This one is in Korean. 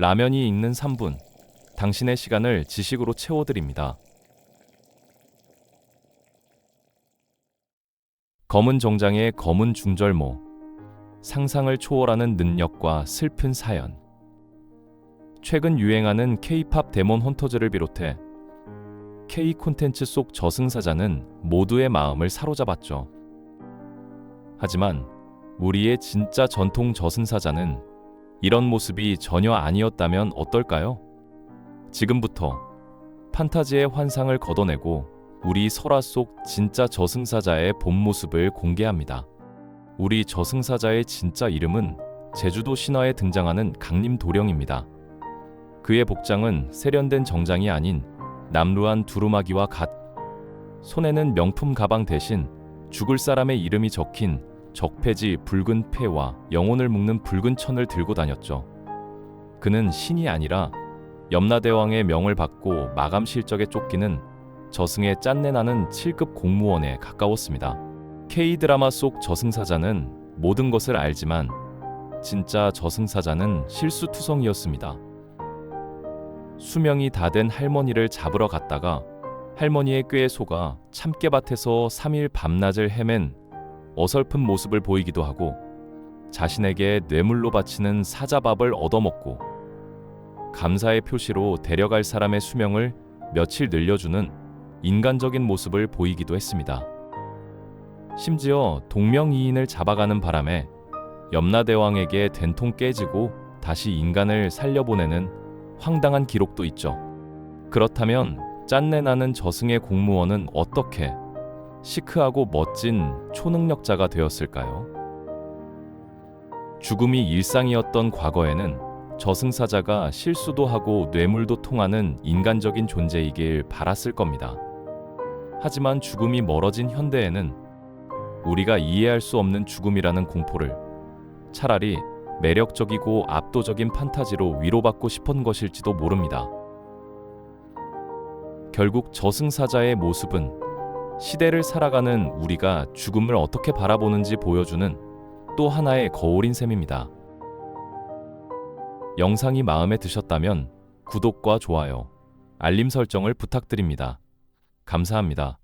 라면이 익는 3분. 당신의 시간을 지식으로 채워드립니다. 검은 정장의 검은 중절모. 상상을 초월하는 능력과 슬픈 사연. 최근 유행하는 K-팝 데몬 헌터즈를 비롯해 K 콘텐츠 속 저승사자는 모두의 마음을 사로잡았죠. 하지만 우리의 진짜 전통 저승사자는 이런 모습이 전혀 아니었다면 어떨까요? 지금부터 판타지의 환상을 걷어내고 우리 설화 속 진짜 저승사자의 본 모습을 공개합니다. 우리 저승사자의 진짜 이름은 제주도 신화에 등장하는 강림 도령입니다. 그의 복장은 세련된 정장이 아닌 남루한 두루마기와 같. 손에는 명품 가방 대신 죽을 사람의 이름이 적힌 적폐지 붉은 패와 영혼을 묶는 붉은 천을 들고 다녔죠. 그는 신이 아니라 염라대왕의 명을 받고 마감 실적에 쫓기는 저승의 짠내나는 7급 공무원에 가까웠습니다. K-드라마 속 저승사자는 모든 것을 알지만 진짜 저승사자는 실수투성이었습니다. 수명이 다 된 할머니를 잡으러 갔다가 할머니의 꾀에 속아 참깨밭에서 3일 밤낮을 헤맨 어설픈 모습을 보이기도 하고 자신에게 뇌물로 바치는 사자밥을 얻어먹고 감사의 표시로 데려갈 사람의 수명을 며칠 늘려주는 인간적인 모습을 보이기도 했습니다. 심지어 동명이인을 잡아가는 바람에 염라대왕에게 된통 깨지고 다시 인간을 살려보내는 황당한 기록도 있죠. 그렇다면 짠내 나는 저승의 공무원은 어떻게 시크하고 멋진 초능력자가 되었을까요? 죽음이 일상이었던 과거에는 저승사자가 실수도 하고 뇌물도 통하는 인간적인 존재이길 바랐을 겁니다. 하지만 죽음이 멀어진 현대에는 우리가 이해할 수 없는 죽음이라는 공포를 차라리 매력적이고 압도적인 판타지로 위로받고 싶은 것일지도 모릅니다. 결국 저승사자의 모습은 시대를 살아가는 우리가 죽음을 어떻게 바라보는지 보여주는 또 하나의 거울인 셈입니다. 영상이 마음에 드셨다면 구독과 좋아요, 알림 설정을 부탁드립니다. 감사합니다.